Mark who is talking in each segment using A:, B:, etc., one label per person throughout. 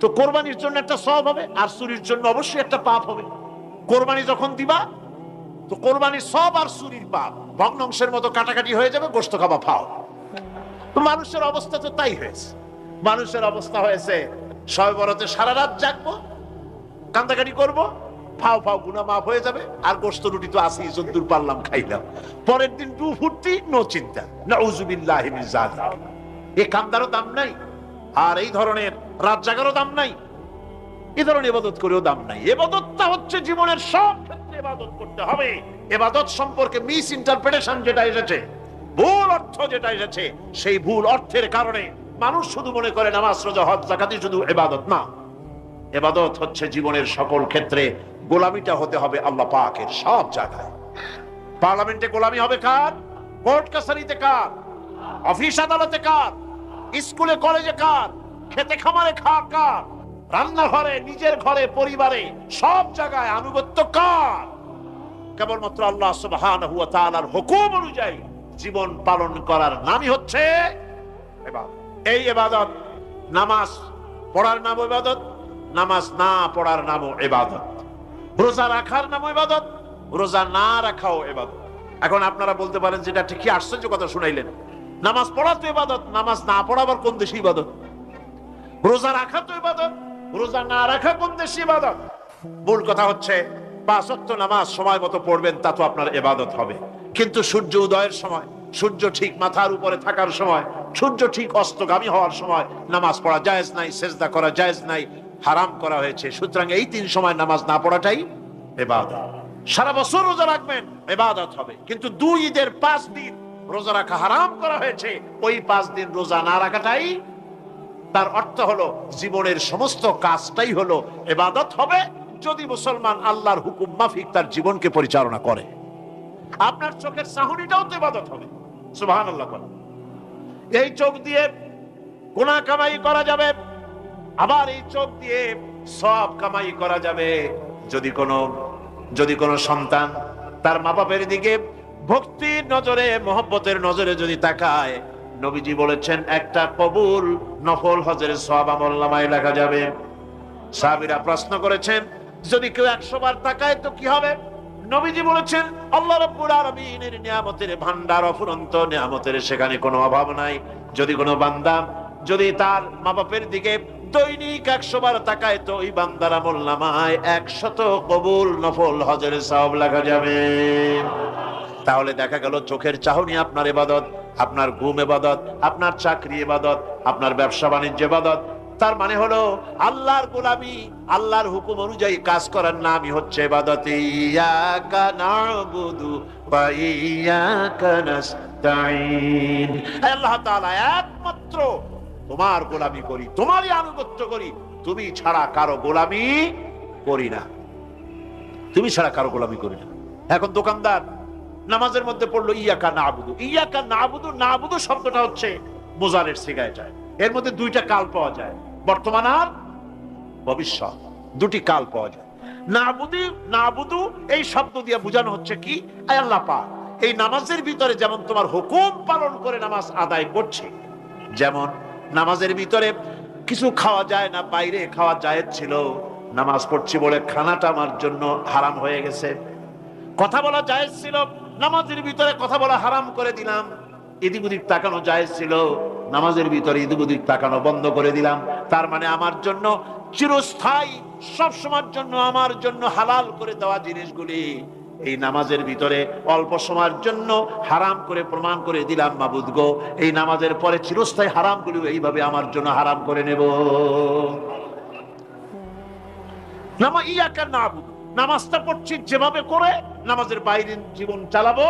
A: তো কোরবানির জন্য একটা সব হবে, আর চুরির জন্য অবশ্যই একটা পাপ হবে। কোরবানি যখন দিবা, তো কোরবানির সব আর চুরির পাপ, ভগ্নাংশের মতো কাটাকাটি হয়ে যাবে গোস্ত খাবা ফাও তো মানুষের অবস্থা তো তাই হয়েছে। মানুষের অবস্থা হয়েছে ছয় বড়তে সারা রাত জাগবো, কান্দাকাটি করব ফাও ফাও গুনা মাফ হয়ে যাবে, আর গোস্ত রুটি তো আসি যদ্দুর পারলাম, খাইলাম। পরের দিন টু ফুর্তি নো চিন্তা না উজুবিল্লাহ এ কান্দারও দাম নাই, আর এই ধরনের রাত জাগারও দাম নাই এ ধরনের এবাদত করেও দাম নাই। এবাদতটা হচ্ছে জীবনের সব ক্ষেত্রে এবাদত করতে হবে। এবাদত সম্পর্কে মিস ইন্টারপ্রিটেশন যেটা এসেছে, ভুল অর্থ যেটা এসেছে, সেই ভুল অর্থের কারণে মানুষ শুধু মনে করে নামাজ, রোজা, হজ জাকাতি শুধু এবাদত না। এবাদত হচ্ছে জীবনের সকল ক্ষেত্রে গোলামিটা হতে হবে আল্লাহ পাকের সব জায়গায়। পার্লামেন্টে গোলামি হবে কার? কোর্ট কাছারিতে কার? অফিস আদালতে কার? স্কুলে, কলেজে কার? খেতে খামারে খা কার? রান্নাঘরে, নিজের ঘরে, পরিবারে, সব জায়গায় আনুগত্য কার? কেবলমাত্র আল্লাহ সুবহানাহু ওয়া তাআলার হুকুম অনুযায়ী জীবন পালন করার নামই হচ্ছে এবাদত। এই এবাদত নামাজ পড়ার নাম ইবাদত নামাজ না পড়ার নামও এবাদত। রোজা রাখার নাম ইবাদত রোজা না রাখাও এবাদত। এখন আপনারা বলতে পারেন যেটা ঠিকই আশ্চর্য কথা শুনাইলেন। নামাজ পড়া তো ইবাদত নামাজ না পড়াবার কোন দেশে ইবাদত? রোজা রাখা তো ইবাদত, রোজা না রাখা কোন দেশে ইবাদত? মূল কথা হচ্ছে, পাঁচ নামাজ সময় মতো পড়বেন, তা তো আপনার এবাদত হবে। কিন্তু সূর্য উদয়ের সময়, সূর্য ঠিক মাথার উপরে থাকার সময়, সূর্য ঠিক অস্তগামী হওয়ার সময় নামাজ পড়া জায়েজ নাই, সেজদা করা জায়েজ নাই, হারাম করা হয়েছে। সুতরাং এই তিন সময় নামাজ না পড়াটাই এবাদত সারা বছর রোজা রাখবেন এবাদত হবে। কিন্তু দুই ঈদের পাঁচ দিন রোজা রাখা হারাম করা হয়েছে, ওই পাঁচ দিন রোজা না রাখাটাই তার অর্থ হলো, জীবনের সমস্ত কাজটাই হলো এবাদত হবে যদি মুসলমান আল্লাহর হুকুম মাফিক তার জীবনকে পরিচালনা করে। আপনার চোখের চাহনিটাও তো ইবাদত হবে। সুবহান আল্লাহ এই চোখ দিয়ে গুনাহ কামাই করা যাবে, আবার এই চোখ দিয়ে সব কামাই করা যাবে। যদি কোনো যদি কোনো সন্তান তার মা বাপের দিকে ভক্তির নজরে, মোহব্বতের নজরে যদি তাকায় নবীজি বলেছেন, একটা কবুল, নফল হজের সব আমল নামায় লেখা যাবে। সাহাবীরা প্রশ্ন করেছেন, যদি কেউ একশো বার তাকায় তো কি হবে? নবীজি বলেছেন, আল্লাহ রাব্বুল আলামিনের নিয়ামতের ভান্ডার অফুরন্ত, নিয়ামতের সেখানে কোনো অভাব নাই। যদি কোনো বান্দা, যদি তার মা বাপের দিকে দৈনিক একশো বার তাকায় তো ওই বান্দার আমল নামায় একশত কবুল, নফল হজের সব লেখা যাবে। তাহলে দেখা গেল চোখের চাহনি আপনার এবাদত আপনার ঘুম এবাদত আপনার চাকরি এবাদত আপনার ব্যবসা বাণিজ্য এবাদত তার মানে হলো, আল্লাহর গোলামি, আল্লাহর হুকুম অনুযায়ী কাজ করার নামই হচ্ছে আল্লাহ একমাত্র তোমার গোলামি করি, তোমারই আনুগত্য করি। তুমি ছাড়া কারও গোলামি করি না। তুমি ছাড়া কারও গোলামি করি না। এখন দোকানদার নামাজের মধ্যে পড়ল, ইয়াকা না আবুদু ইয়াকা না আবুদু না আবুদু শব্দটা হচ্ছে মোজারের সিগায় যায় এর মধ্যে দুইটা কাল পাওয়া যায়, বর্তমান আর ভবিষ্যৎ। দুটি কাল পাওয়া যায়। নাবুদি, নাবুদু, এই শব্দ দিয়ে বোঝানো হচ্ছে কি? আল্লাহ পাক, এই নামাজের ভিতরে যেমন তোমার হুকুম পালন করে নামাজ আদায় করছে, যেমন নামাজের ভিতরে কিছু খাওয়া যায় না, বাইরে খাওয়া যায় ছিল, নামাজ পড়ছি বলে খানাটা আমার জন্য হারাম হয়ে গেছে। কথা বলা জায়েজ ছিল নামাজের ভিতরে কথা বলা হারাম করে দিলাম। এদিক ওদিক তাকানো জায়েজ ছিল। নামাজের ভিতরে এদিক ওদিক তাকানো বন্ধ করে দিলাম। তার মানে আমার জন্য চিরস্থায়ী সব সময়ের জন্য আমার জন্য হালাল করে দেওয়া জিনিসগুলি। এই নামাজের ভিতরে অল্প সময়ের জন্য হারাম করে প্রমাণ করে দিলাম, মাবুদ গো। এই নামাজের পরে চিরস্থায়ী হারামগুলি এইভাবে আমার জন্য হারাম করে নেব। নামা ইয়াকা নাবুদ। নামাজটা পড়ছি যেভাবে করে, নামাজের বাইরে জীবন চালাবো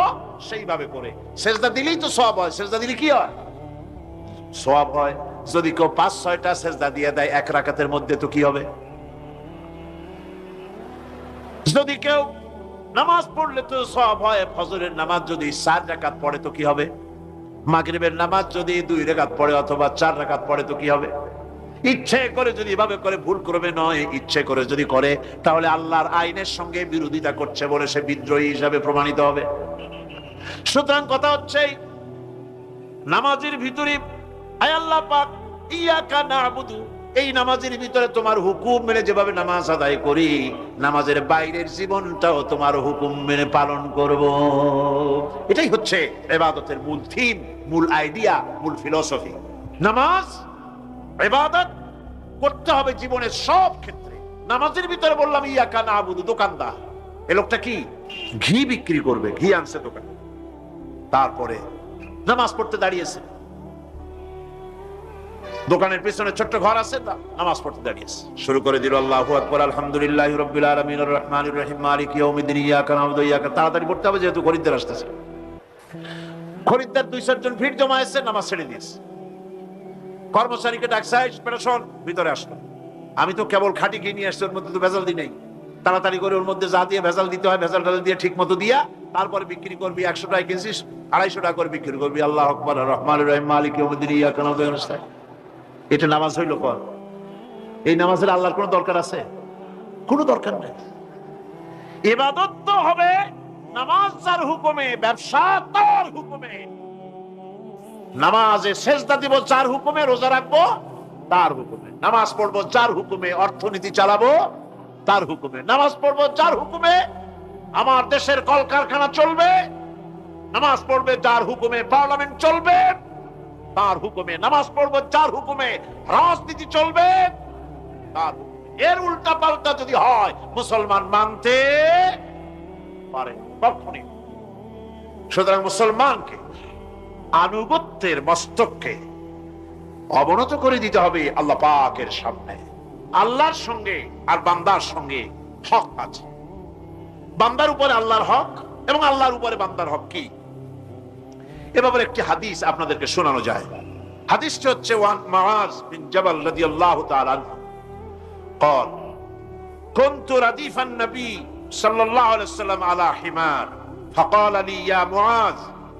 A: সেইভাবে করে। সেজদা দিলেই তো সব হয়, সেজদা দিলে কি হয়? সব হয়। যদি কেউ পাঁচ, ছয়টা সেজদা দিয়ে দেয় এক রাকাতের মধ্যে, তো কি হবে? যদি কেউ নামাজ পড়লে তো সব হয়, ফজরের নামাজ যদি চার রাকাত পড়ে, তো কি হবে? মাগরিবের নামাজ যদি দুই রেখাত পড়ে অথবা চার রাকাত পড়ে, তো কি হবে? ইচ্ছে করে যদি এভাবে করে ভুল করবে নয়, ইচ্ছে করে যদি করে, তাহলে আল্লাহর আইনের সঙ্গে বিরোধিতা করছে বলে সে বিদ্রোহী হিসাবে প্রমাণিত হবে। সুতরাং কথা হচ্ছে নামাজের ভিতরে, আয় আল্লাহ পাক, ইয়াকা নাবুদু, এই নামাজের ভিতরে তোমার হুকুম মেনে যেভাবে নামাজ আদায় করি, নামাজের বাইরের জীবনটাও তোমার হুকুম মেনে পালন করব। এটাই হচ্ছে এবাদতের মূল থিম মূল আইডিয়া মূল ফিলসফি নামাজ এবাদত করতে হবে জীবনের সব ক্ষেত্রে। নামাজের ভিতরে বললাম, ইয়াকা না বুধু দোকানদার। এ লোকটা কি? ঘি বিক্রি করবে, ঘি আনছে দোকানে। তারপরে নামাজ পড়তে দাঁড়িয়েছে। দোকানের পিছনে ছোট্ট ঘর আছে নামাজ পড়তে দাঁড়িয়েছে। শুরু করে দিল, আল্লাহু আকবার, আলহামদুলিল্লাহ রাব্বিল আলামিন আর রহমানির রহিম, মালিক ইয়াউমিদ্দিন, ইয়াকা নাবুদু, ইয়াকা তাড়াতাড়ি পড়তে হবে, যেহেতু খরিদ্দার আসতেছে। খরিদ্দার দুই চারজন ভিড় জমা এসে নামাজ ছেড়ে দিয়েছে। কর্মচারীকে ডাকছে পেরেশন ভিতরে আসলো আমি তো কেবল খাটি কিনে নিয়ে আসছি, ওর মধ্যে তো ভেজাল দিই নেই। তাড়াতাড়ি করে ওর মধ্যে যা দিয়ে ভেজাল দিতে হয়, ভেজাল টাজাল দিয়ে ঠিক মতো দিয়া, তারপরে বিক্রি করবি, একশো টাকা কিনছিস, আড়াইশো টাকা করে বিক্রি করবি। আল্লাহ আকবর রহমান রহিম, মালিক এটা নামাজ হইল কর। এই নামাজের আল্লাহর কোনো দরকার আছে? কোনো দরকার নেই। এবাদত তো হবে, নামাজ যার হুকুমে, ব্যবসা তার হুকুমে। নামাজে শেষদা দিব, যার হুকুমে রোজা রাখব, তার হুকুমে। নামাজ পড়ব, যার হুকুমে অর্থনীতি চালাবো, তার হুকুমে। নামাজ পড়ব, যার হুকুমে আমার দেশের কলকারখানা চলবে, নামাজ পড়বে, যার হুকুমে পার্লামেন্ট চলবে, তার হুকুমে নামাজ পড়ব, যার হুকুমে রাজনীতি চলবে, তার। এর উল্টা পাল্টা যদি হয়, মুসলমান মানতে পারে কখনই সুতরাং মুসলমানকে আনুগত্যের মস্তককে অবনত করে দিতে হবে আল্লাহ পাকের সামনে আল্লাহর সঙ্গে আর বান্দার সঙ্গে হক আছে বান্দার উপরে আল্লাহর হক এবং আল্লাহর উপরে বান্দার হক কি এ ব্যাপারে একটি হাদিস আপনাদেরকে শোনানো যায় হাদিসটি হচ্ছে ওয়ান মাআজ বিন জাবাল রাদিয়াল্লাহু তাআলা আনহু قال كنت رديف النبي صلى الله عليه وسلم على حمار فقال لي يا معاذ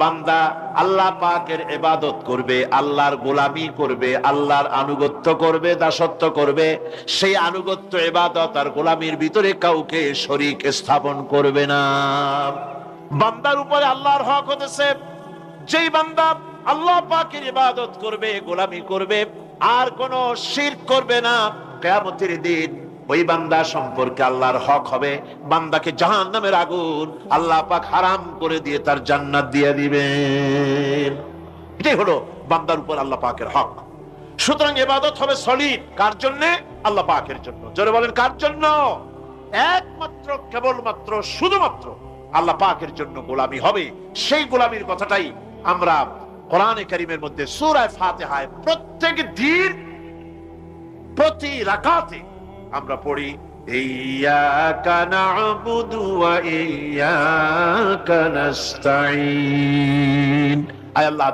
A: বান্দা আল্লাহ পাকের এবাদত করবে, আল্লাহর গোলামি করবে, আল্লাহর আনুগত্য করবে, দাসত্ব করবে, সেই আনুগত্য এবাদত আর গোলামির ভিতরে কাউকে শরীক স্থাপন করবে না। বান্দার উপরে আল্লাহর হক হতেছে। যেই বান্দা আল্লাহ পাকের ইবাদত করবে, গোলামি করবে, আর কোন শির করবে না, কেয়ামতের দিন ওই বান্দা সম্পর্কে আল্লাহর হক হবে। বান্দাকে জাহান নামের আগুন আল্লাহ পাক হারাম করে দিয়ে তার জান্নাত দিয়ে দিবেন। এটাই হলো বান্দার উপর আল্লাহ পাকের হক। সুতরাং এবাদত হবে সলিড কার জন্য? আল্লাহ পাকের জন্য। জোরে বলেন, কার জন্য? একমাত্র, কেবলমাত্র, শুধুমাত্র আল্লাহ পাকের জন্য গোলামি হবে। সেই গোলামির কথাটাই আমরা কোরআনে কারিমের মধ্যে সূরায়ে ফাতিহায় প্রত্যেক দিন, প্রতি রাকাতে আমরা পড়ি আয় আল্লাহ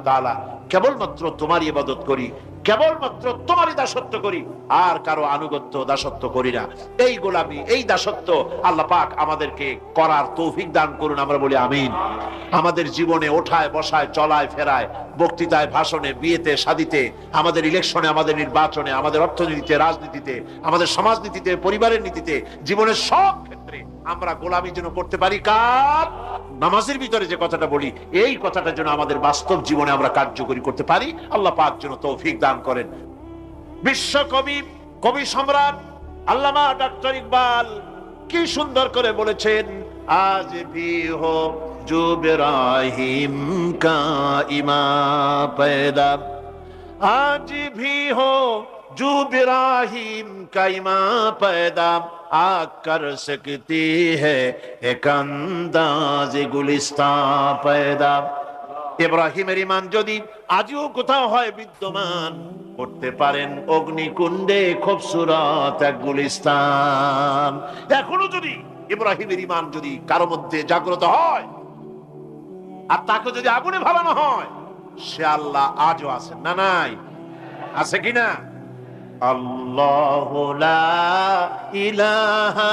A: কেবলমাত্র তোমারই ইবাদত করি, কেবলমাত্র তোমারই দাসত্ব করি, আর কারও আনুগত্য দাসত্ব করি না। এই গোলামি, এই দাসত্ব আল্লাহ পাক আমাদেরকে করার তৌফিক দান করুন, আমরা বলি আমিন। আমাদের জীবনে ওঠায়, বসায়, চলায়, ফেরায়, বক্তৃতায়, ভাষণে, বিয়েতে শাদিতে আমাদের ইলেকশনে, আমাদের নির্বাচনে, আমাদের অর্থনীতিতে, রাজনীতিতে, আমাদের সমাজনীতিতে, পরিবারের নীতিতে, জীবনের সব ক্ষেত্রে ক্ষেত্রে আমরা গোলামি যেন করতে পারি, কার? নামাজের ভিতরে যে কথাটা বলি, এই কথাটা যেন আমাদের বাস্তব জীবনে আমরা কার্যকরী করতে পারি। আল্লাহ পাক যেন তৌফিক দান করেন। বিশ্বকবি কবি সম্রাট, আল্লামা ডাক্তার ইকবাল কি সুন্দর করে বলেছেন, আজ বিহ হো জুবরাহিম কা ইমা পেদা আজ ভি হো জুবরাহিম কা ইমা পেদা पैदा आ कर सकती है एक अंदाज गुलिस्ता पैदा ইব্রাহিমের ইমান যদি আজও কোথাও হয় বিদ্যমান করতে পারেন অগ্নিকুণ্ডে খুব সুরত এক গুলিস্তান এখনো যদি ইব্রাহিমের ইমান যদি কারো মধ্যে জাগ্রত হয় আর তাকে যদি আগুনে ভাবানো হয় সে আল্লাহ আজও আছেন না নাই আছে কিনা আল্লাহ ইলাহা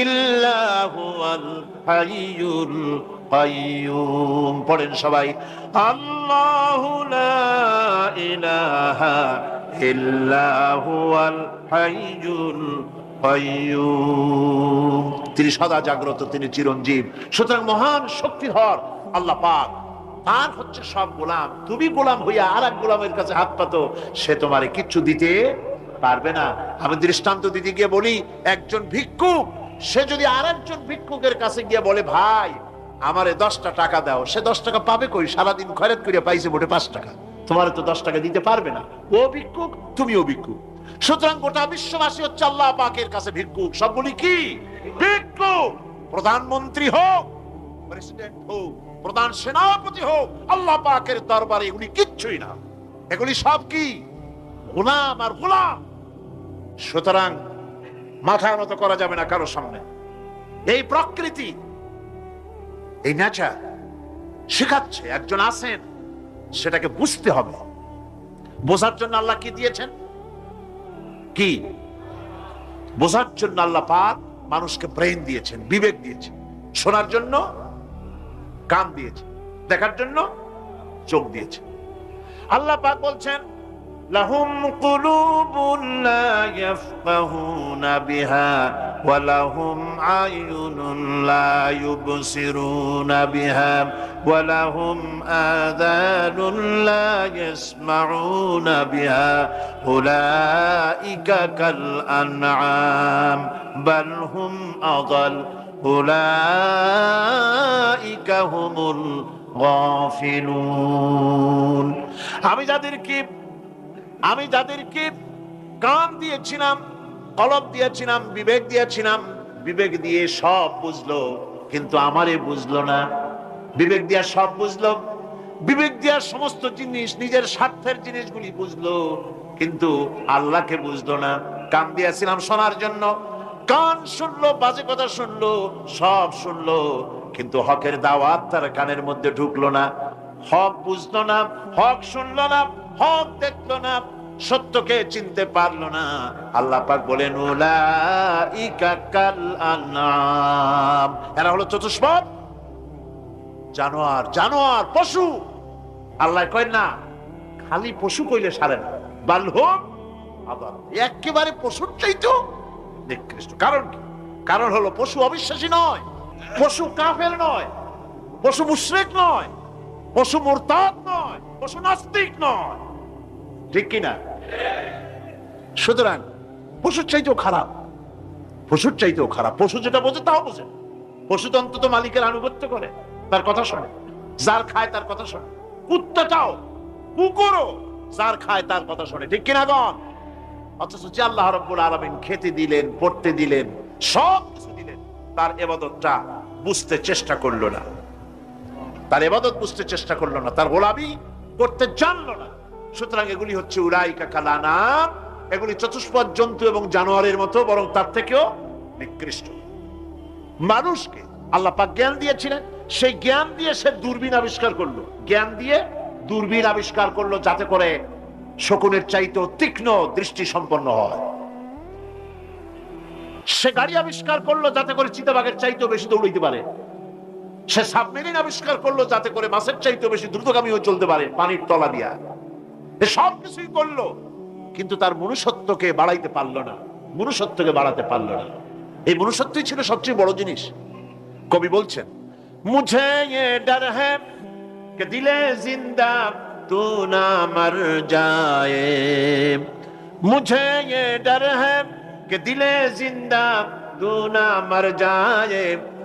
A: ইল্লা হুয়াল হাইয়ুল কাইয়ুম। পড়েন সবাই, আল্লাহ লা ইলাহা ইল্লা হুয়াল হাইয়ুল কাইয়ুম। তিনি সদা জাগ্রত, তিনি চিরঞ্জীব। সুতরাং মহান শক্তিধর আল্লাহ পাক, তার হচ্ছে সব গোলাম। তুমি গোলাম হইয়া আর এক গোলামের কাছে হাত পাতো, সে তোমারে কিচ্ছু দিতে পারবে না। আমি দৃষ্টান্ত দিতে গিয়ে বলি, একজন ভিক্ষুক, সে যদি আর একজন ভিক্ষুকের কাছে গিয়ে বলে, ভাই, আমারে দশটা টাকা দাও। সে দশ টাকা পাবে কই? সারাদিন খরচ করিয়া পাইছে মোটে পাঁচ টাকা। তোমার তো দশ টাকা দিতে পারবে না। ও ভিক্ষুক, তুমিও ভিক্ষুক। সুতরাং গোটা বিশ্ববাসী হচ্ছে আল্লাহ পাকের কাছে ভিক্ষুক। সবগুলি কি? ভিক্ষুক। প্রধানমন্ত্রী হোক, প্রেসিডেন্ট হোক, প্রধান সেনাপতি হোক, আল্লাহ পাকের দরবারে এগুলি কিচ্ছুই না। এগুলি সব কি? গোলাম আর গোলাম। সুতরাং মাথা নত করা যাবে না কারও সামনে। এই প্রকৃতি, এই নেচার শেখাচ্ছে, একজন আছেন, সেটাকে বুঝতে হবে। বোঝার জন্য আল্লাহ কি দিয়েছেন? কি? বোঝার জন্য আল্লাহ পাক মানুষকে ব্রেন দিয়েছেন, বিবেক দিয়েছেন। শোনার জন্য কান দিয়েছে দেখার জন্য চোখ দিয়েছে আল্লাহ পাক বলছেন লাহুম কুলুবুন লা ইয়াফকাহুনা বিহা ওয়া লাহুম আয়ুনুন লা ইউবসিরুনা বিহা ওয়া লাহুম আযানুন লা ইয়াসমাউনা বিহা উলাইকা কাল আনআম বাল হুম আদাল أولئك هم الغافلون আমি যাদেরকে আমি যাদেরকে কান দিয়েছিলাম, কলব দিয়েছিলাম, বিবেক দিয়েছিলাম, বিবেক দিয়ে সব বুঝলো, কিন্তু আমারে বুঝলো না। বিবেক দিয়া সব বুঝলো। বিবেক দিয়া সমস্ত জিনিস, নিজের স্বার্থের জিনিসগুলি বুঝলো, কিন্তু আল্লাহকে বুঝলো না। কান দিয়েছিলাম শোনার জন্য। কান শুনলো, বাজে কথা শুনলো, সব শুনলো, কিন্তু হকের দাওয়াত তার কানের মধ্যে ঢুকলো না। হক বুঝলো না, হক শুনলো না। হক দেখল না, সত্যকে চিনতে পারল না। আল্লাহ পাক বলেন এরা হলো চতুষ্পদ জানোয়ার জানোয়ার, পশু। আল্লাহ কয় না, খালি পশু কইলে সারে না। বাল হোক আবার একেবারে পশুর চাইতো নিকৃষ্ট। কারণ কি? কারণ হলো পশু অবিশ্বাসী নয়, পশু কাফের নয়, পশু মুশ্রেক নয়, পশু মুরতাদ নয়, পশু নাস্তিক নয়। ঠিক কি না সুতরাং, পশুর চাইতেও খারাপ। পশুর চাইতেও খারাপ। পশু যেটা বোঝে, তাও বোঝে। পশু তো অন্তত মালিকের আনুগত্য করে, তার কথা শোনে। যার খায়, তার কথা শোনে। কুত্তাটাও, কুকুরও যার খায়, তার কথা শোনে। ঠিক কিনা গন অথচ যে আল্লাহ রব্বুল আলমিন খেতে দিলেন, পড়তে দিলেন, সব কিছু দিলেন, তার এবাদতটা বুঝতে চেষ্টা করল না। তার এবাদত বুঝতে চেষ্টা করল না। তার গোলামি করতে জানলো না। সুতরাং এগুলি হচ্ছে উড়াইকা কালানা এগুলি চতুষ্পদ জন্তু এবং জানোয়ারের মতো, বরং তার থেকেও নিকৃষ্ট। মানুষকে আল্লাহ পাক জ্ঞান দিয়েছিলেন। সেই জ্ঞান দিয়ে সে দূরবীন আবিষ্কার করল। জ্ঞান দিয়ে দূরবীন আবিষ্কার করল যাতে করে শকুনের চাইতেও তীক্ষ্ণ দৃষ্টি সম্পন্ন হয়। সে গাড়ি আবিষ্কার করল যাতে করে চিতাবাঘের চাইতেও বেশি দৌড়াইতে পারে। সে সাবমেরিন আবিষ্কার করল যাতে করে মাছের চাইতেও বেশি দ্রুতগামী হয়ে চলতে পারে পানির তলা দিয়া। সব কিছুই করল, কিন্তু তার মনুষ্যত্বকে বাড়াইতে পারল না। মনুষ্যত্বকে বাড়াতে পারল না। এই মনুষ্যত্বই ছিল সবচেয়ে বড় জিনিস। কবি বলছেন, মুঝে ডর হ্যাঁ দিলে জিন্দা, তু না মর যায় মুঝে ডর হ্যাঁ দিলে জিন্দা, তু না মর যায়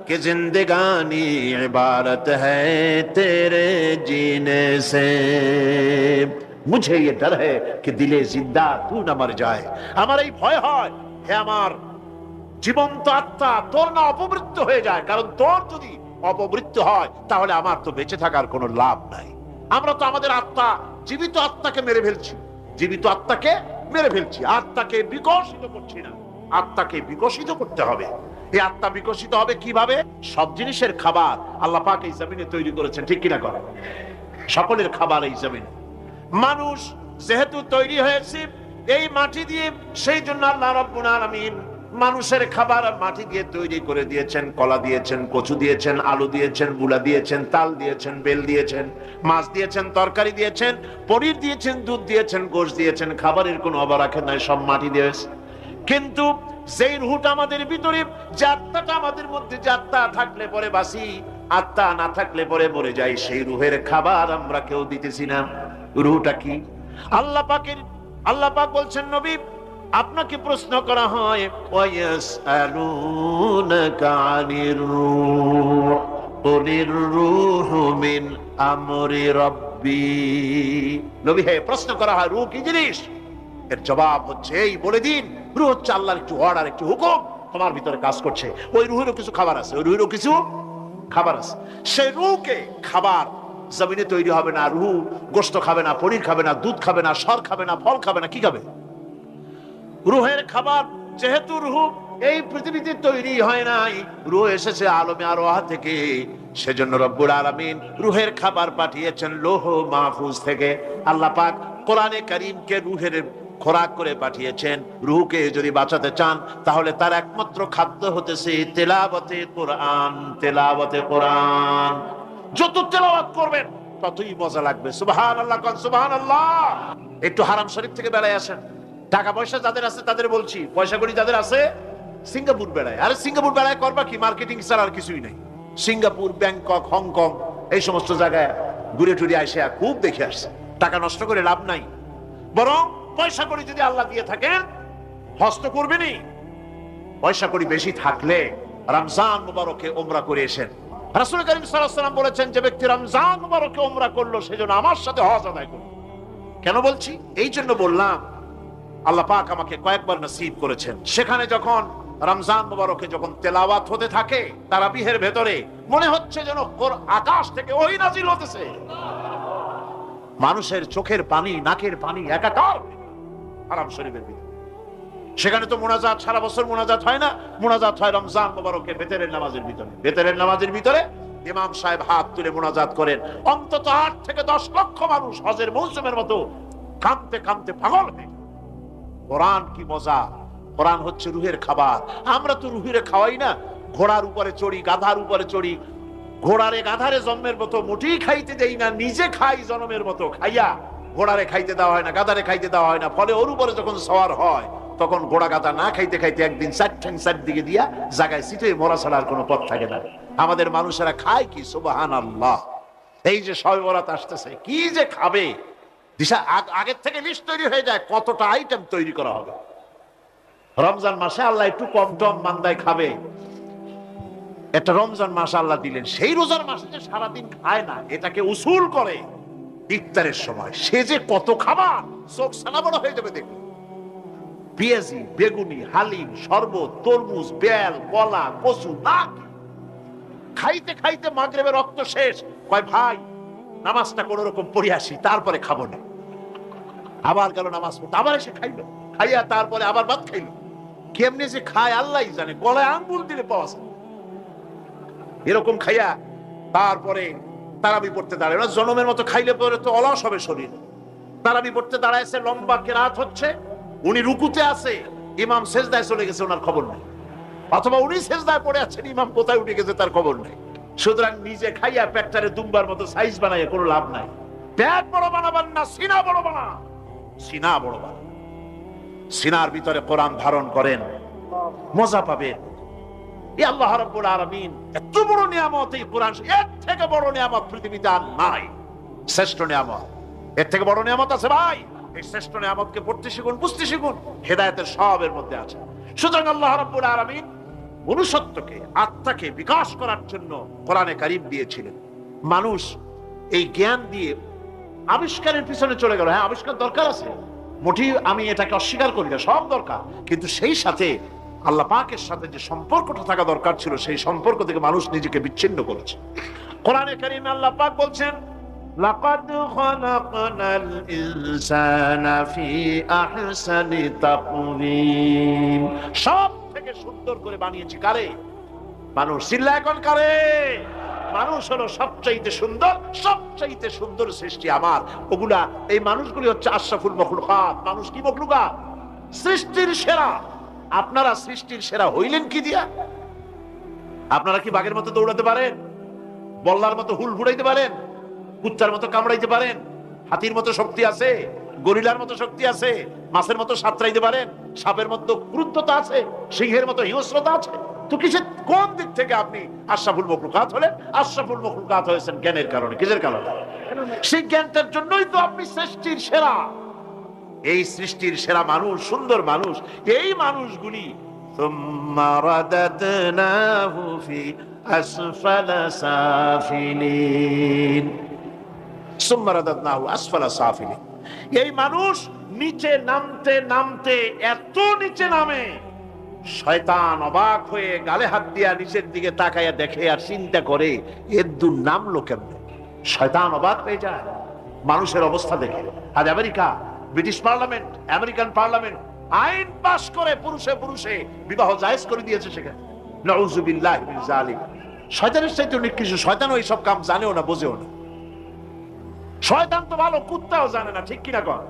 A: کہ زندگانی عبارت ہے تیرے جینے سے मुझे ये डर है कि दिले जिंदा तू ना मर जाए আমার এই ভয় হয় হে আমার জীবন্ত আত্মা তোর না অপমৃত্যু হয়ে যায় কারণ তোর যদি অপমৃত্যু হয় তাহলে আমার তো বেঁচে থাকার কোনো লাভ নাই আমরা তো আমাদের আত্মা জীবিত আত্মাকে মেরে ফেলছি জীবিত আত্মাকে মেরে ফেলছি আত্মাকে বিকশিত করছি না আত্মাকে বিকশিত করতে হবে এই আত্মা বিকশিত হবে কিভাবে সব জিনিসের খাবার আল্লাহ পাক এই জমিনে তৈরি করেছেন ঠিক কিনা করে সকলের খাবার এই জমিনে মানুষ যেহেতু তৈরি হয়েছে, এই মাটি দিয়ে, সেই জন্য আল্লাহ রাব্বুল আলামিন মানুষের খাবার মাটি দিয়ে তৈরি করে দিয়েছেন, কলা দিয়েছেন, কচু দিয়েছেন, আলু দিয়েছেন বুলা দিয়েছেন, তাল দিয়েছেন, বেল দিয়েছেন, মাছ দিয়েছেন, তরকারি দিয়েছেন, পনির দিয়েছেন, দুধ দিয়েছেন, গোশ দিয়েছেন, খাবারের কোনো অভাব রাখেন নাই, সব মাটি দিয়েছে কিন্তু সেই রুহুটা আমাদের ভিতরে, যে আত্মাটা আমাদের মধ্যে, যে আত্মা থাকলে পরে বাসি আত্মা না থাকলে পরে মরে যাই, সেই রুহের খাবার আমরা কেউ দিতেছি না। রুহটা কি? আল্লাহ পাকের আল্লাহ পাক বলছেন, নবী, আপনাকে প্রশ্ন করা হয় প্রশ্ন করা হয়, রূহ কি জিনিস? এর জবাব হচ্ছে, এই, বলে দিন, রুহ হচ্ছে আল্লাহর একটু অর্ডার একটু হুকুম, তোমার ভিতরে কাজ করছে। ওই রুহেরও কিছু খাবার আছে, ওই রুহেরও কিছু খাবার আছে। সেই রুহকে খাবার জমিনে তৈরি হবে না, রুহ গোস্ত খাবে না, পনির খাবে না, দুধ খাবে না, সর খাবে না, ফল খাবে না, কি খাবে? রুহের খাবার, যেহেতু রুহ এই পৃথিবীতে তৈরি হয় নাই, রুহ এসেছে আলমে আরোহা থেকে। সেজন্য রব্বুল আলামিন রুহের খাবার পাঠিয়েছেন লোহ মাহফুজ থেকে। আল্লাহ পাক কোরআনে করিমকে রুহের খোরাক করে পাঠিয়েছেন। রুহকে যদি বাঁচাতে চান, তাহলে তার একমাত্র খাদ্য হতেছে তেলাবতে কোরআন তেলাবতে কোরআন। যত তেলাওয়াত করবেন, ততই মজা লাগবে। সুবহান আল্লাহ সুবহান আল্লাহ একটু হারাম শরীফ থেকে বেড়ায় আসেন। টাকা পয়সা যাদের আছে তাদের বলছি পয়সা করি যাদের আছে, সিঙ্গাপুর বেড়ায়। আরে সিঙ্গাপুর বেড়ায় করবা কি? মার্কেটিং ছাড়া আর কিছুই নেই। সিঙ্গাপুর, ব্যাংকক, হংকং, এই সমস্ত জায়গায় ঘুরে টুরে আসে খুব দেখে আসছে। টাকা নষ্ট করে লাভ নাই। বরং পয়সা করি যদি আল্লাহ দিয়ে থাকেন, হস্ত করবেনই। পয়সা করি বেশি থাকলে রমজান মুবারকে ওমরা করে এসেন। রাসূল করিম সাল্লাম বলেছেন, যে ব্যক্তি রমজান মুবারকে ওমরা করল, সেজন্য আমার সাথে হজ আদায় করল। কেন বলছি? এই জন্য বললাম, আল্লাহ পাক আমাকে কয়েকবার নসিব করেছেন। সেখানে যখন রমজান মুবারকে যখন তেলাওয়াত হতে থাকে তারা বিহের ভেতরে মনে হচ্ছে যেন ওর আকাশ থেকে ওই নাজিল হতেছে। মানুষের চোখের পানি, নাকের পানি একাকার। আরাম শরীফের ভিতরে। সেখানে তো মোনাজাত, সারা বছর মোনাজাত হয় না। মোনাজাত হয় রমজান মুবারকে বেতেরের নামাজের ভিতরে। বেতেরের নামাজের ভিতরে ইমাম সাহেব হাত তুলে মোনাজাত করেন। অন্তত আট থেকে দশ লক্ষ মানুষ হজের মৌসুমের মতো কাঁদতে কাঁদতে পাগল হয়ে কোরআন কি মজা? কোরআন হচ্ছে রুহের খাবার। আমরা তো রুহিরে খাওয়াই না। ঘোড়ার উপরে চড়ি, গাধার উপরে চড়ি। ঘোড়ারে গাধারে জন্মের মতো মুঠি খাইতে দেই না, নিজে খাই জন্মের মতো। খাইয়া ঘোড়ারে খাইতে দেওয়া হয় না, গাধারে খাইতে দেওয়া হয় না। ফলে ওর উপরে যখন সওয়ার হয় তখন গোড়া গাধা না খাইতে খাইতে একদিন চার ঠ্যাং চার দিকে দিয়া জায়গায় সিটে মরা ছাড়ার কোনো পথ থাকে না। আমাদের মানুষেরা খায় কি? সুবাহান আল্লাহ এই যে সবে বরাত আসতেছে, কি যে খাবে? দিশা আগের থেকে লিস্ট তৈরি হয়ে যায়, কতটা আইটেম তৈরি করা হবে। রমজান মাসে আল্লাহ একটু কম টম মান্দায় খাবে। একটা রমজান মাস আল্লাহ দিলেন, সেই রোজার মাসে যে সারাদিন খায় না, এটাকে উসুল করে ইফতারের সময়। সে যে কত খাবার, চোখ সানা বড় হয়ে যাবে দেখুন। পেঁয়াজি, বেগুনি, হালিম, শরবত, তরমুজ, বেল, কলা, কচু না খাইতে খাইতে মাগরেবের রক্ত শেষ। কয়, ভাই, নামাজটা কোন রকম পড়ে আসি, তারপরে খাব না। আবার গেল নামাজ পড়তে। আবার এসে খাইলো। খাইয়া তারপরে আবার ভাত খাইলো। কেমনে যে খায়, আল্লাহ জানে। গলায় আঙ্গুল দিলে পাওয়া যায়। এরকম খাইয়া তারপরে তারাবি পড়তে দাঁড়ায়। জনমের মতো খাইলে পরে তো অলস হবে শরীর। তারাবি পড়তে দাঁড়াইছে লম্বা কেরাত হচ্ছে। উনি রুকুতে আছে, ইমাম সেজদায় চলে গেছে, ওনার খবর নেই। অথবা উনি সেজদায় পড়ে আছেন, ইমাম কোথায় উঠে গেছে তার খবর নেই। সুতরাং নিজে খাইয়া পেটটারে দুম্বার মতো সাইজ বানাইয়া কোনো লাভ নাই। পেট বড় বানাবার না, সিনা বড় বানা। সিনা বড় বানা। সিনার ভিতরে কোরআন ধারণ করেন, মজা পাবেন। আল্লাহ রাব্বুল আলামিন, এত বড় নিয়ামত এই কোরআন, এর থেকে বড় নিয়ামত পৃথিবীতে আর নাই। শ্রেষ্ঠ নিয়ামত। এর থেকে বড় নিয়ামত আছে ভাই। এই শ্রেষ্ঠ নিয়ামতকে পড়তে শিখুন, বুঝতে শিখুন, হেদায়েতের সবের মধ্যে আছে। সুতরাং আল্লাহ মনুষ্যত্বকে, আত্মাকে বিকাশ করার জন্য কোরআনে কারিম দিয়েছিলেন। মানুষ এই জ্ঞান দিয়ে আবিষ্কারের পিছনে চলে গেল। হ্যাঁ আবিষ্কার দরকার আছে। মোটেই আমি এটাকে অস্বীকার করি না, সব দরকার। কিন্তু সেই সাথে আল্লাহ পাকের সাথে যে সম্পর্কটা থাকা দরকার ছিল, সেই সম্পর্ক থেকে মানুষ নিজেকে বিচ্ছিন্ন করেছে। কোরআনে কারিমে আল্লাহ পাক বলছেন লাকাদ খালাকনাল ইনসানা ফি আহসানি তাকওয়িম সব থেকে সুন্দর করে বানিয়েছি কারে? মানুষ চিল্লা এখন কারে? মানুষ হলো সবচাইতে সুন্দর সবচাইতে সুন্দর সৃষ্টি আমার। ওগুলা এই মানুষগুলি হচ্ছে আশরাফুল মখলুকাত। মানুষ কি মখলুকাত? সৃষ্টির সেরা। আপনারা সৃষ্টির সেরা হইলেন কি দিয়া? আপনারা কি বাঘের মতো দৌড়াতে পারেন? বল্লার মতো হুল ফুড়াইতে পারেন? কুচ্চার মতো কামড়াইতে পারেন, হাতির মতো শক্তি আছে, গরিলার মতো শক্তি আছে, মাছের মতো সাঁতরাইতে পারেন, সাপের মতো ক্রুদ্ধতা আছে, সিংহের মতো হিংস্রতা আছে। তো কিসের, কোন দিক থেকে আপনি আশরাফুল মখলুকাত হলেন? আশরাফুল মখলুকাত হয়েছেন জ্ঞানের কারণে। কিসের কারণে? সেই জ্ঞানটার জন্যই তো আপনি সৃষ্টির সেরা। এই সৃষ্টির সেরা মানুষ, সুন্দর মানুষ, এই মানুষগুলি ثم এই মানুষ নিচে নামতে নামতে এত নিচে নামে, শয়তান অবাক হয়ে গালে হাত দিয়া নিচের দিকে তাকাইয়া দেখে আর চিন্তা করে এর দূর নামলো কেমনে? শয়তান অবাক হয়ে যায়, মানুষের অবস্থা দেখে। আজ America, British parliament, American parliament, আইন পাস করে পুরুষে পুরুষে বিবাহ জায়েজ করে দিয়েছে সেখানে। নউজুবিল্লাহ জালিম শয়তানের চাইতে নিকৃষ্ট। শয়তান ওই সব কাম জানেও না, বোঝেও না। শয়তান তো ভালো, কুত্তাও জানে না, ঠিক কিনা কর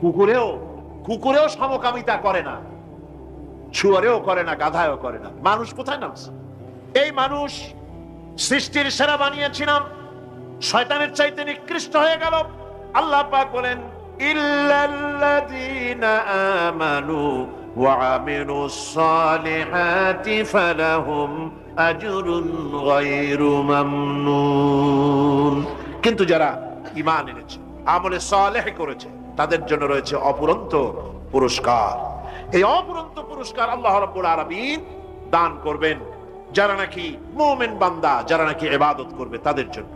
A: কুকুরেও কুকুরেও সমকামিতা করে না, শুয়ারেও করে না, গাধায়ও করে না। মানুষ কোথায় নামছে? এই মানুষ সৃষ্টির সেরা বানিয়েছিলাম, শয়তানের চাইতে নিকৃষ্ট হয়ে গেল। আল্লাহ পাক বলেন, ইল্লাল্লাযীনা আমানু ওয়া আমিলুস সালিহাতি ফালাহুম আজরুন গায়রু কিন্তু যারা ঈমান এনেছে, আমলে সালেহ করেছে, তাদের জন্য রয়েছে অপুরন্ত পুরস্কার। এই অপুরন্ত পুরস্কার আল্লাহ রাব্বুল আলামিন দান করবেন যারা নাকি মুমিন বান্দা, যারা নাকি ইবাদত করবে তাদের জন্য।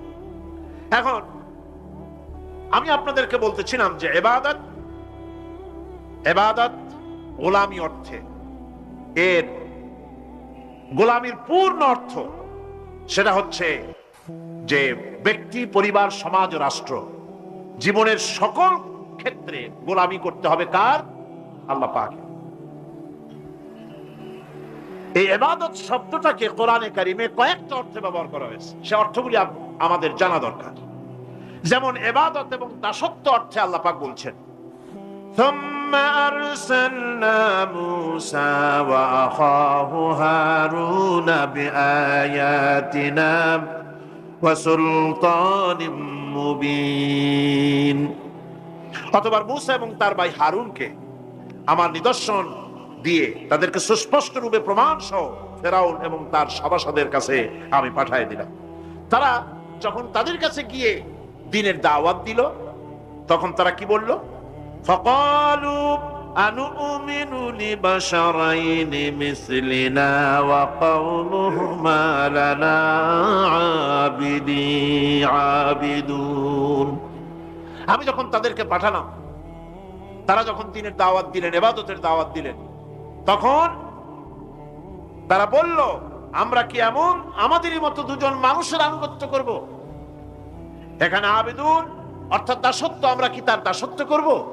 A: এখন, আমি আপনাদেরকে বলতেছিলাম যে এবাদত এবাদত গোলামি অর্থে। এর গোলামির পূর্ণ অর্থ সেটা হচ্ছে যে ব্যক্তি, পরিবার, সমাজ, রাষ্ট্র জীবনের সকল ক্ষেত্রে গোলামি করতে হবে কার? আল্লাহ পাক এই এবাদত শব্দটাকে কোরআনে কারিমে কয়েকটা অর্থে ব্যবহার করা হয়েছে। সে অর্থগুলি আমাদের জানা দরকার। যেমন এবাদত এবং দাসত্ব অর্থে আল্লাহ পাক বলছেন ثم অতবার মুসা এবং তার ভাই হারুনকে আমার নিদর্শন দিয়ে তাদেরকে সুস্পষ্ট রূপে প্রমাণ সহ ফেরাউন এবং তার সভাসদের কাছে আমি পাঠিয়ে দিলাম। তারা যখন তাদের কাছে গিয়ে দিনের দাওয়াত দিল, তখন তারা কি বলল? ফকালু أنؤمن لبشرين مثلنا وقومهما لنا عابدي عابدون আমি যখন তাদেরকে পাঠালাম তারা যখন দিনের দাওয়াত দিলেন এবাদতের দাওয়াত দিলেন তখন তারা বলল আমরা কি এমন আমাদেরই মতো দুজন মানুষের আনুগত্য করব এখানে আবেদন অর্থাৎ দাসত্ব আমরা কি তার দাসত্ব করব তো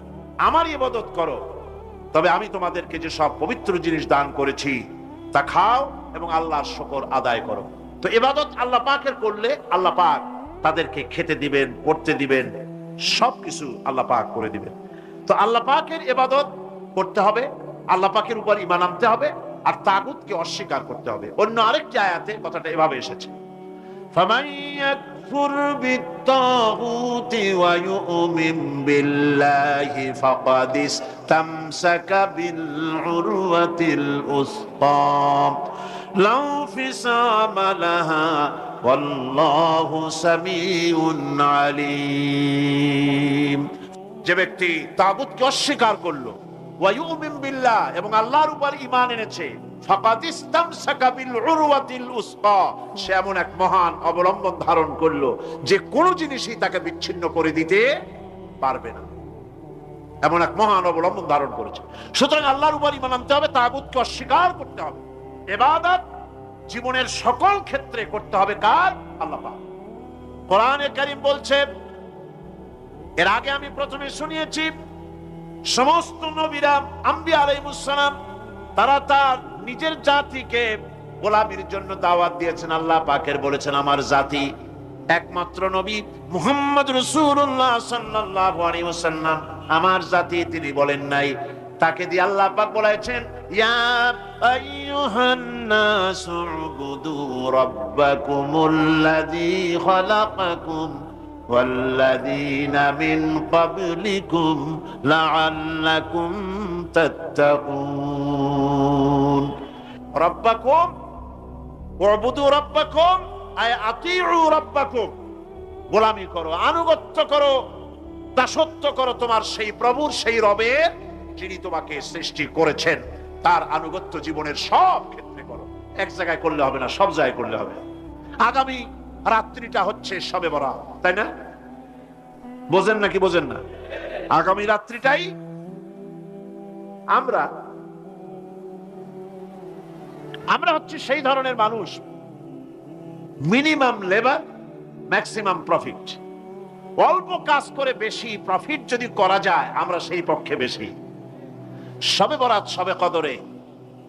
A: আমার ইবাদত করো। তবে আমি তোমাদেরকে যে সব পবিত্র জিনিস দান করেছি, তা খাও এবং আল্লাহর শকর আদায় করো। তো এবাদত আল্লাহ পাকের করলে আল্লাহ পাক তাদেরকে খেতে দিবেন, পড়তে দিবেন সব কিছু আল্লাহ পাক করে দিবেন। তো আল্লাহ পাকের এবাদত করতে হবে, আল্লাহ পাকের উপর ইমান আনতে হবে, আর তাগুতকে অস্বীকার করতে হবে। অন্য আরেকটি আয়াতে কথাটা এভাবে এসেছে। ফামাইয়াক يكفر بالطاغوت ويؤمن بالله فقد استمسك بالعروة الأثقى لا انفصام لها والله سميع عليم যে ব্যক্তি তাগুতকে অস্বীকার করলো ওয়ায়ুমিন বিল্লাহ এবং আল্লাহর উপর ঈমান এনেছে সে এমন এক মহান অবলম্বন ধারণ করল যে কোন জিনিসই তাকে বিচ্ছিন্ন করে দিতে পারবে না। এমন এক মহান অবলম্বন ধারণ করেছে। সুতরাং আল্লাহর উপর ঈমান আনতে হবে, তাগুতকে অস্বীকার করতে হবে। এবাদত জীবনের সকল ক্ষেত্রে করতে হবে কার? আল্লাহ কোরআনে কারীম বলছে, এর আগে আমি প্রথমে শুনিয়েছি, সমস্ত নবীরা আম্বি আলাইমুসালাম তারা তার নিজের জাতিকে গোলামির জন্য দাওয়াত দিয়েছেন আল্লাহ পাকের বলেছেন আমার জাতি একমাত্র নবী মুহাম্মদ রসুল্লাহ সাল্লাল্লাহু আলাইহি ওয়াসাল্লাম আমার জাতি তিনি বলেন নাই তাকে দিয়ে আল্লাহ পাক বলেছেন ইয়া আইয়ুহান নাসু উবুদু রাব্বাকুমুল্লাযী খালাকাকুম والذين من قبلكم لعلكم تتقون ربكم اعبدوا ربكم أي أطيعوا ربكم গোলামি করো আনুগত্য করো দাসত্ব করো তোমার সেই প্রভুর সেই রবের যিনি তোমাকে সৃষ্টি করেছেন তার আনুগত্য জীবনের সব ক্ষেত্রে করো এক জায়গায় করলে হবে না সব জায়গায় করলে হবে আগামী রাত্রিটা হচ্ছে সবে বরা তাই না বোঝেন নাকি বোঝেন না আগামী রাত্রিটাই আমরা আমরা হচ্ছে সেই ধরনের মানুষ। মিনিমাম লেবার ম্যাক্সিমাম প্রফিট অল্প কাজ করে বেশি প্রফিট যদি করা যায়, আমরা সেই পক্ষে বেশি। সবে বরাত, সবে কদরে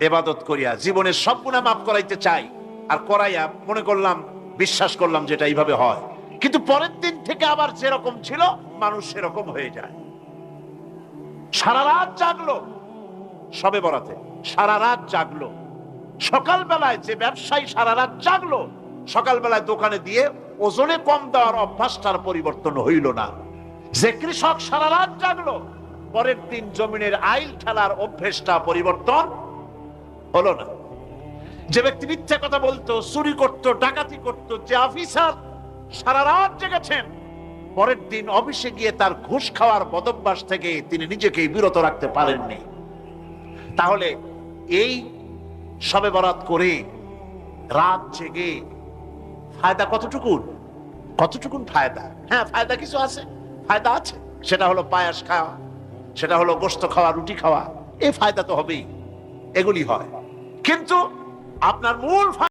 A: এবাদত করিয়া জীবনের সব গুণা মাফ করাইতে চাই, আর করাইয়া মনে করলাম, বিশ্বাস করলাম যেটা এইভাবে হয়। কিন্তু পরের দিন থেকে আবার যেরকম ছিল, মানুষ সেরকম হয়ে যায়। সারা রাত জাগলো, সবে বরাতে। সারা রাত জাগলো। সকালবেলায় যে ব্যবসায়ী সারা রাত জাগলো, সকালবেলায় দোকানে দিয়ে ওজনে কম দেওয়ার অভ্যাসটার পরিবর্তন হইল না। যে কৃষক সারা রাত জাগলো, পরের দিন জমিনের আইল ঠেলার অভ্যেসটা পরিবর্তন হলো না। যে ব্যক্তি মিথ্যা কথা বলতো, চুরি করতো, ডাকাতি করতো, যে অফিসার সারা রাত জেগেছেন, পরের দিন অফিসে গিয়ে তার ঘুষ খাওয়ার বদভ্যাস থেকে তিনি নিজেকে বিরত রাখতে পারেননি। তাহলে এই সবে বরাত করে রাত জেগে ফায়দা কতটুকুন? কতটুকুন ফায়দা? হ্যাঁ ফায়দা কিছু আছে, ফায়দা আছে। সেটা হলো পায়াস খাওয়া, সেটা হলো গোস্ত খাওয়া, রুটি খাওয়া। এই ফায়দা তো হবেই, এগুলি হয়। কিন্তু আপনার মূল